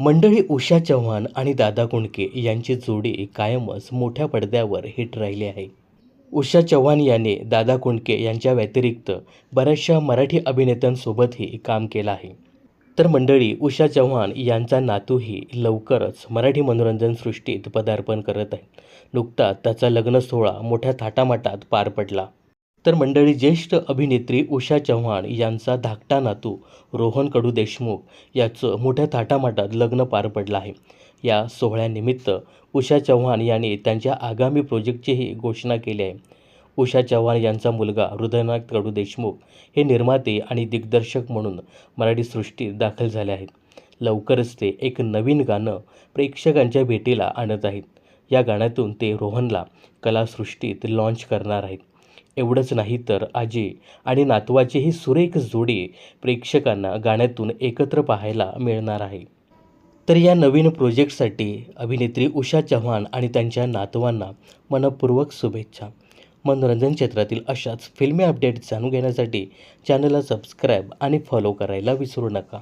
मंडळी उषा चव्हाण आणि दादा कुंडके यांची जोडी कायमच मोठ्या पडद्यावर हिट राहिली आहे. उषा चव्हाण याने दादा कुंडके यांच्या व्यतिरिक्त बऱ्याचशा मराठी अभिनेत्यांसोबतही काम केलं आहे. तर मंडळी उषा चव्हाण यांचा नातूही लवकरच मराठी मनोरंजन सृष्टीत पदार्पण करत आहे. नुकताच त्याचा लग्न सोहळा मोठ्या थाटामाटात पार पडला. तर मंडळी ज्येष्ठ अभिनेत्री उषा चव्हाण यांचा धाकटा नातू रोहन कडू देशमुख याचं मोठ्या थाटामाटात लग्न पार पडलं आहे. या सोहळ्यानिमित्त उषा चव्हाण यांनी त्यांच्या आगामी प्रोजेक्टचीही घोषणा केली आहे. उषा चव्हाण यांचा मुलगा हृदयनाथ कडू देशमुख हे निर्माते आणि दिग्दर्शक म्हणून मराठी सृष्टीत दाखल झाले आहेत. लवकरच ते एक नवीन गाणं प्रेक्षकांच्या भेटीला आणत आहेत. या गाण्यातून ते रोहनला कलासृष्टीत लॉन्च करणार आहेत. एवढंच नाही तर आजी आणि नातवाची ही सुरेख जोडी प्रेक्षकांना गाण्यातून एकत्र पाहायला मिळणार आहे. तर या नवीन प्रोजेक्टसाठी अभिनेत्री उषा चव्हाण आणि त्यांच्या नातवांना मनपूर्वक शुभेच्छा. मनोरंजन क्षेत्रातील अशाच फिल्मी अपडेट जाणून घेण्यासाठी चॅनलला सबस्क्राईब आणि फॉलो करायला विसरू नका.